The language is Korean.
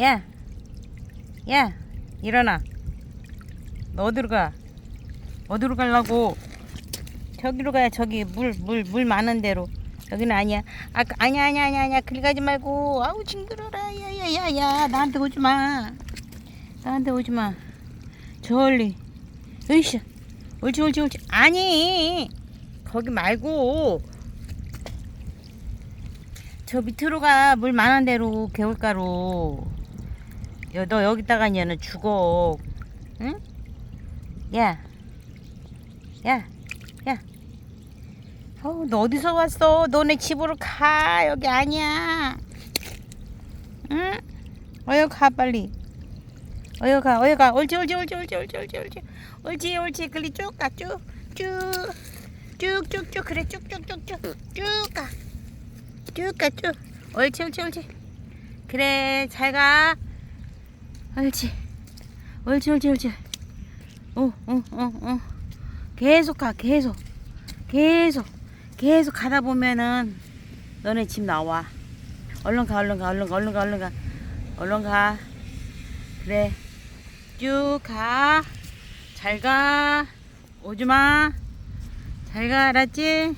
야, 야, 일어나. 너 어디로 가? 어디로 가려고? 저기로 가야 저기 물 물 물 많은 데로. 여기는 아니야. 아 아니야 아니야 아니야 아니야. 그리 가지 말고. 아우 징그러라. 야야야야 나한테 오지 마. 나한테 오지 마. 저리. 으쌰. 옳지 옳지 옳지. 아니 거기 말고 저 밑으로 가 물 많은 데로 개울가로. 여, 너 여기다가 얘는 죽어. 응? 야. 야. 야. 어우, 너 어디서 왔어? 너네 집으로 가. 여기 아니야. 응? 어여 가 빨리. 어여 가. 어여 가. 옳지 옳지 옳지 옳지 옳지 옳지 옳지. 옳지 옳지. 그리 쭉 가. 쭉. 쭉. 쭉쭉쭉 그래 쭉쭉쭉쭉 쭉 가. 쭉 가. 쭉. 옳지 옳지 옳지. 그래 잘 가. 옳지. 옳지 옳지 옳지. 어, 어, 어, 어. 계속 가, 계속. 계속. 계속 가다 보면은 너네 집 나와. 얼른 가, 얼른 가, 얼른 가, 얼른 가, 얼른 가. 얼른 가. 그래. 쭉 가. 잘 가. 오지 마. 잘 가, 알았지?